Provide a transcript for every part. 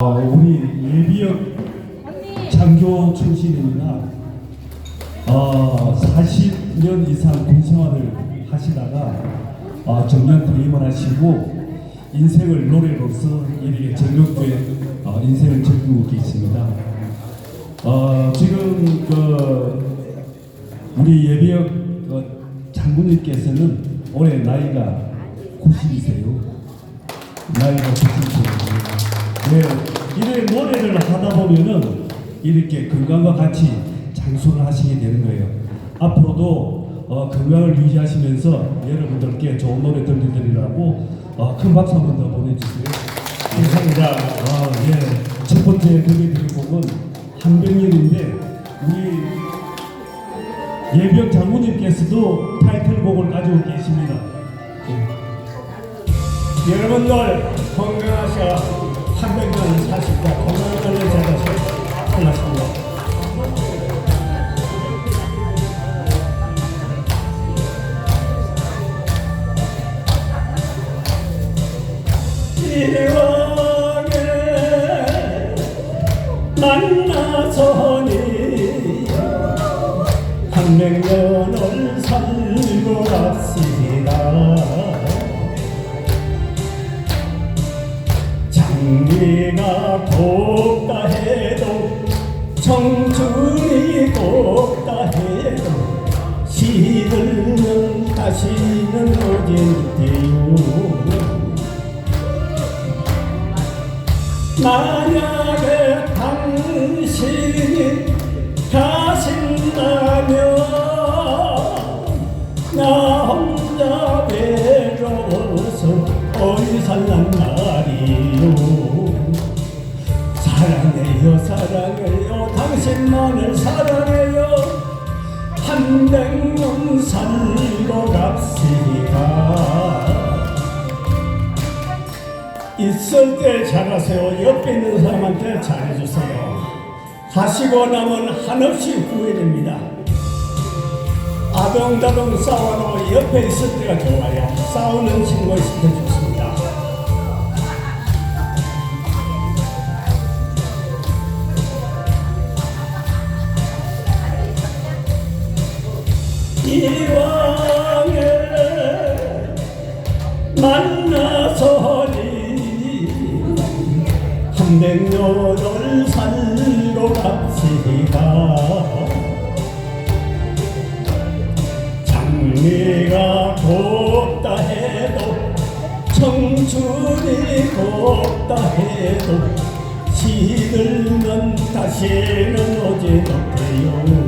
어, 우리 예비역 장교 출신입니다. 어, 40년 이상 군 생활을 하시다가 어, 정년 퇴임을 하시고 인생을 노래로서 이렇게 즐겁게 어, 인생을 즐기고 계십니다. 어, 지금 그 우리 예비역 어, 장군님께서는 올해 나이가 90이세요. 나이가 90세예요. 네, 이래 노래를 하다 보면은 이렇게 건강과 같이 장수를 하시게 되는 거예요. 앞으로도 어, 건강을 유지하시면서 여러분들께 좋은 노래 들려드리라고 어, 큰 박수 한 번 더 보내주세요. 감사합니다. 아, 예. 첫 번째 들려드릴 곡은 한병일인데 우리 예병 장군님께서도 타이틀곡을 가지고 계십니다. 예. 여러분들 건강하셔 300년 사십니다. 건강을 잘하셔 고맙습니다. 이왕에 만나서니 한백년을 살고 갑시다. 장미가 곱다 해도 청춘이 곱다 해도 시들는 다시는 오겠대요? 만약에 당신이 가신다면 나 혼자 외로워서 어디 살란 말이요 사랑해요 당신만을 사랑해요 한 백년 살고 갑시다 있을 때 잘하세요. 옆에 있는 사람한테 잘해주세요. 하시고 나면 한없이 후회됩니다. 아동다동 싸워도 옆에 있을 때가 좋아요. 싸우는 친구 있을 때 좋습니다. 이왕에 만나서니 한백년을 살고 갑시다. 장미가 곱다 해도 청춘이 곱다 해도 시들면 다시는 오지 못해요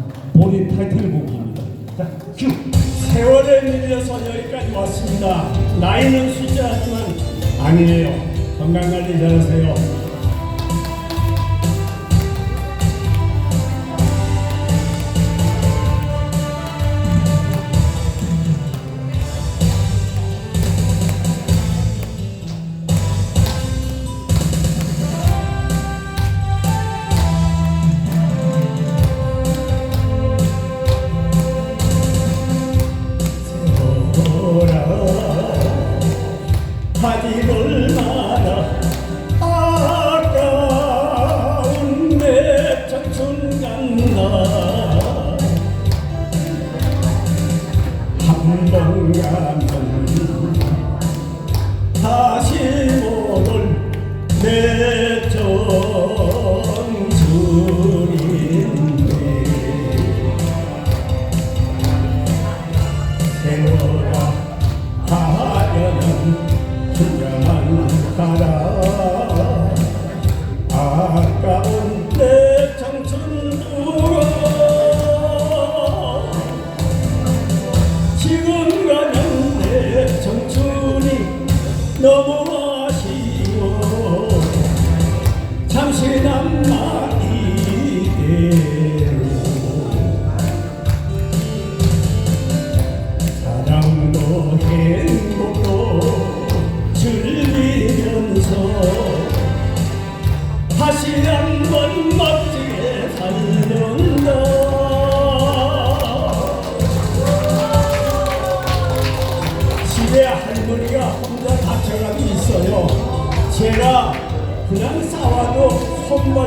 왔습니다. 나이는 숫자지만 아니에요. 건강 관리 잘하세요. 한번 가면 다시 못올내 청춘인데 세월아 가려는 그녀만 가라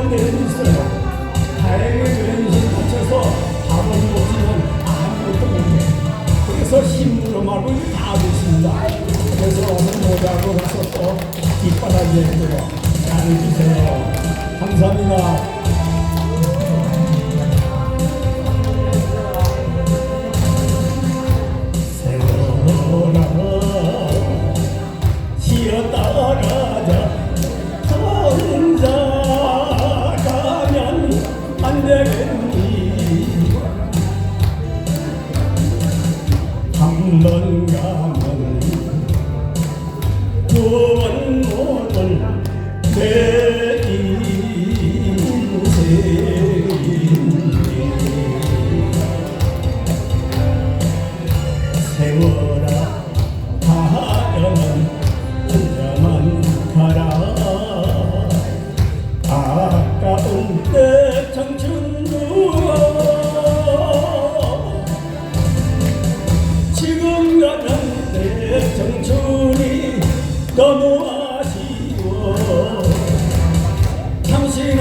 손벌레는 있어요. 다행히 왼손 다쳐서 밥을 먹지는 아무것도 못해. 그래서 신문음악을 다 하고 있습니다. 그래서 오늘 모자고 가서 또 뒷바라지에 들어 잘해주세요. 감사합니다 안 되겠니 한 번 가면 두번 못올내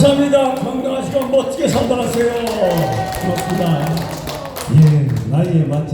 감사합니다. 건강하시고 멋지게 산다하세요 고맙습니다. 예, 나이에 맞지